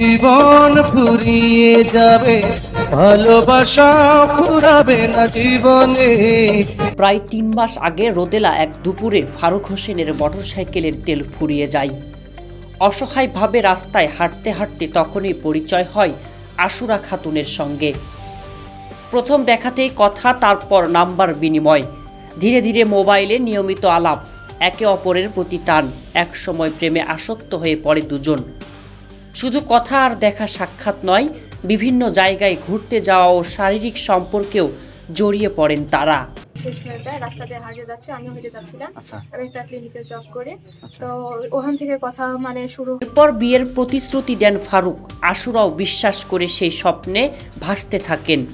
জীবন ফুরিয়ে যাবে, ভালোবাসা ফুরাবে না জীবনে। প্রায় তিন মাস আগে রোদেলা এক দুপুরে ফারুক হোসেনের মোটরসাইকেলের তেল ফুরিয়ে যায়। অসহায়ভাবে রাস্তায় হাঁটতে হাঁটতে তখনই পরিচয় হয় আশুরা খাতুনের সঙ্গে। প্রথম দেখাতেই কথা, তারপর নাম্বার বিনিময়। ধীরে ধীরে মোবাইলে নিয়মিত আলাপ, একে অপরের প্রতি টান, একসময় প্রেমে আসক্ত হয়ে পড়ে দুজন। শুধু কথা আর দেখা সাক্ষাৎ নয় বিভিন্ন জায়গায় ঘুরতে যাওয়া ও শারীরিক সম্পর্কেও জড়িয়ে পড়েন তারা। শেষ হয়ে যায় রাস্তা দিয়ে হারিয়ে যাচ্ছে আমিও হেঁটে যাচ্ছিলাম আচ্ছা। আমি একটা ক্লিনিকে জব করি। আচ্ছা। তো ওখান থেকে কথা মানে শুরু এরপর বিয়ের প্রতিশ্রুতি দেন ফারুক। আশুরাও বিশ্বাস করে সেই স্বপ্নে ভাসতে থাকেন।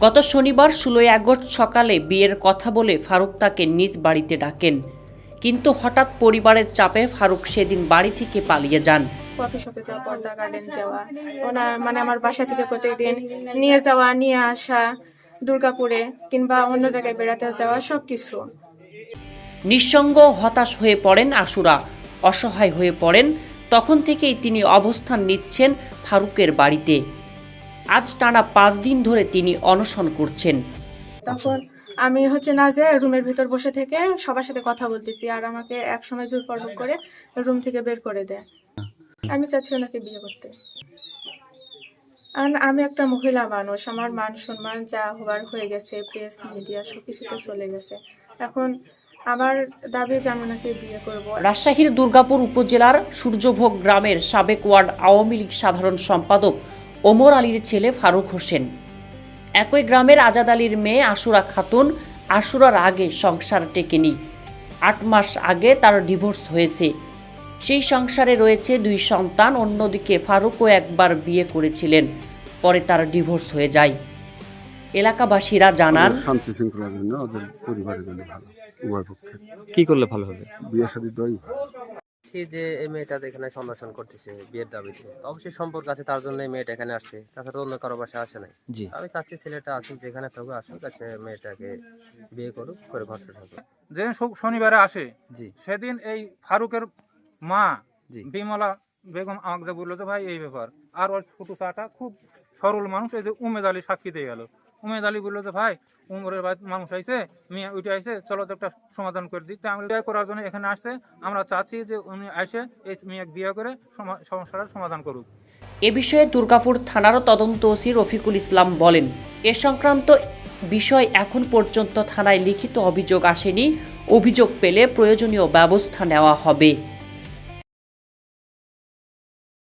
গত শনিবার ষোলোই আগস্ট সকালে বিয়ের কথা বলে ফারুক তাকে নিজ বাড়িতে ডাকেন। কিন্তু হঠাৎ পরিবারের চাপে ফারুক সেদিন বাড়ি থেকে পালিয়ে যান। কফি শপে যাওয়া পন্ডা গার্ডেন যাওয়া ওনার মানে আমার বাসা থেকে প্রত্যেকদিন নিয়ে যাওয়া নিয়ে আসা দুর্গাপুরে কিংবা অন্য জায়গায় বেড়াতে যাওয়া সব কিছু নিঃসঙ্গ হতাশ হয়ে পড়েন আশুরা অসহায় হয়ে পড়েন তখন থেকেই তিনি অবস্থান নিচ্ছেন ফারুকের বাড়িতে। আজ টানা পাঁচ দিন ধরে তিনি অনশন করছেন। তখন আমি হচ্ছে না যে রুমের ভিতর বসে থেকে সবার সাথে কথা বলতেছি আর আমাকে এক সময় জোর করে রুম থেকে বের করে দেয়। আমি চাচ্ছি ওনাকে বিয়ে করতে। আমি একটা মহিলা মানুষ, আমার মান সম্মান যা হবার হয়ে গেছে প্রেস মিডিয়া সব কিছুতে চলে গেছে। এখন আমার দাবি ওনাকে বিয়ে করব। রাজশাহীর দুর্গাপুর উপজেলার সূর্যভোগ গ্রামের সাবেক ওয়ার্ড আওয়ামী লীগ সাধারণ সম্পাদক ওমর আলীর ছেলে ফারুক হোসেন। একই গ্রামের আজাদ আলীর মেয়ে আশুরা খাতুন আশুরার আগে সংসার টেকেনি। আট মাস আগে তার ডিভোর্স হয়েছে। সেই সংসারে রয়েছে দুই সন্তান অন্যদিকে ফারুকও একবার বিয়ে করেছিলেন পরে তার ডিভোর্স হয়ে যায়। এলাকাবাসীরা জানান শান্তি শৃঙ্খলার জন্য ওদের পরিবারের জন্য ভালো উভয় পক্ষে কি করলে ভালো হবে? বিয়ে শাদী দই দেখছি যে এই মেয়েটা এখানে সন্ধান করতেছে বিয়ের দাবিতে। অবশ্যই সম্পর্ক আছে তার জন্য এই মেয়েটা এখানে আসছে। তাছাড়া অন্য কারও বাসায় আসে নাই। জি। আমি চাচ্ছি ছেলেটা আসুক যেখানে থাকুক আসুক আছে মেয়েটাকে বিয়ে করুক করে ঘর থাকুক যেদিন শনিবারে আসে জি। সেদিন এই ফারুকের মা জি। বিমলা বেগম আমাকে যে বলল যে ভাই এই ব্যাপার। আর ওর ছোট চাটা খুব সরল মানুষ এই যে উমেদ আলী সাক্ষী দিয়ে গেল। উমেদ আলী বলল যে ভাই উমরের মানুষ আইছে মেয়ে উঠে আইছে চলো তো একটা সমাধান করে দিই। তো আমরা বিয়ে করার জন্য এখানে আসছে আমরা চাচ্ছি যে উনি আসে এই মেয়ে বিয়ে করে সমা- সমস্যাটার সমাধান করুক। এ বিষয়ে দুর্গাপুর থানারও তদন্ত ওসি রফিকুল ইসলাম বলেন এ সংক্রান্ত বিষয় এখন পর্যন্ত থানায় লিখিত অভিযোগ আসেনি। অভিযোগ পেলে প্রয়োজনীয় ব্যবস্থা নেওয়া হবে।